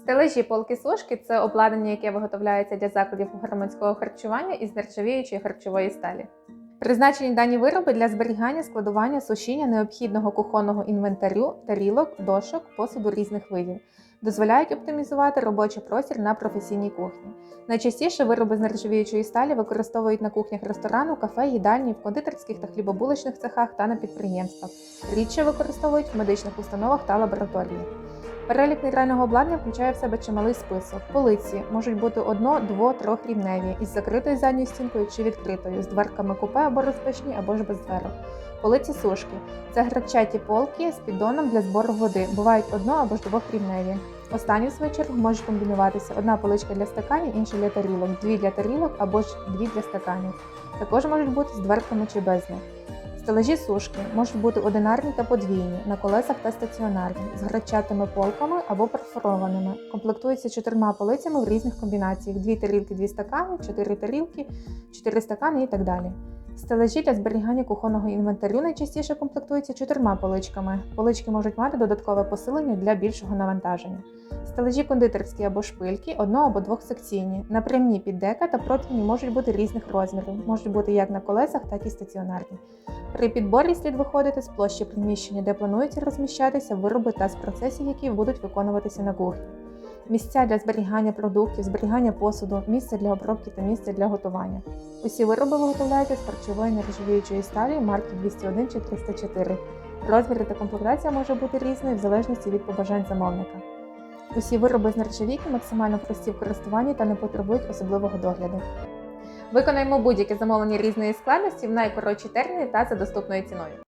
Стележі полки сушки це обладнання, яке виготовляється для закладів громадського харчування із нержавіючої харчової сталі. Призначені дані вироби для зберігання, складування, сушіння необхідного кухонного інвентарю, тарілок, дошок, посуду різних видів. Дозволяють оптимізувати робочий простір на професійній кухні. Найчастіше вироби з нержавіючої сталі використовують на кухнях ресторану, кафе, їдальні, в кондитерських та хлібобуличних цехах та на підприємствах. Рідше використовують в медичних установах та лабораторіях. Перелік нейтрального обладнання включає в себе чималий список. Полиці можуть бути одно, дво, трьохрівневі із закритою задньою стінкою чи відкритою, з дверками купе або розпечні, або ж без дверок. Полиці сушки це грачаті полки з піддоном для збору води. Бувають одно або ж двохрівневі. Останні, в свою чергу, можуть комбінуватися одна поличка для стаканів, інша для тарілок, дві для тарілок або ж дві для стаканів. Також можуть бути з дверками чи без них. Стележі сушки можуть бути одинарні та подвійні, на колесах та стаціонарні, з грачатими полками або перфорованими. Комплектуються чотирма полицями в різних комбінаціях: дві тарілки, дві стакани, чотири тарілки, чотири стакани і так далі. Стележі для зберігання кухонного інвентарю найчастіше комплектуються чотирма поличками. Полички можуть мати додаткове посилення для більшого навантаження. Стележі кондитерські або шпильки, одно або двохсекційні. Напрямні піддека та противні можуть бути різних розмірів, можуть бути як на колесах, так і стаціонарні. При підборі слід виходити з площі приміщення, де планується розміщатися вироби та з процесів, які будуть виконуватися на кухні. Місця для зберігання продуктів, зберігання посуду, місце для обробки та місце для готування. Усі вироби виготовляються з харчової нержавіючої сталі марки 201 чи 304. Розміри та комплектація може бути різною в залежності від побажань замовника. Усі вироби з нержавійки максимально прості в користуванні та не потребують особливого догляду. Виконаємо будь-яке замовлення різної складності в найкоротші терміни та за доступною ціною.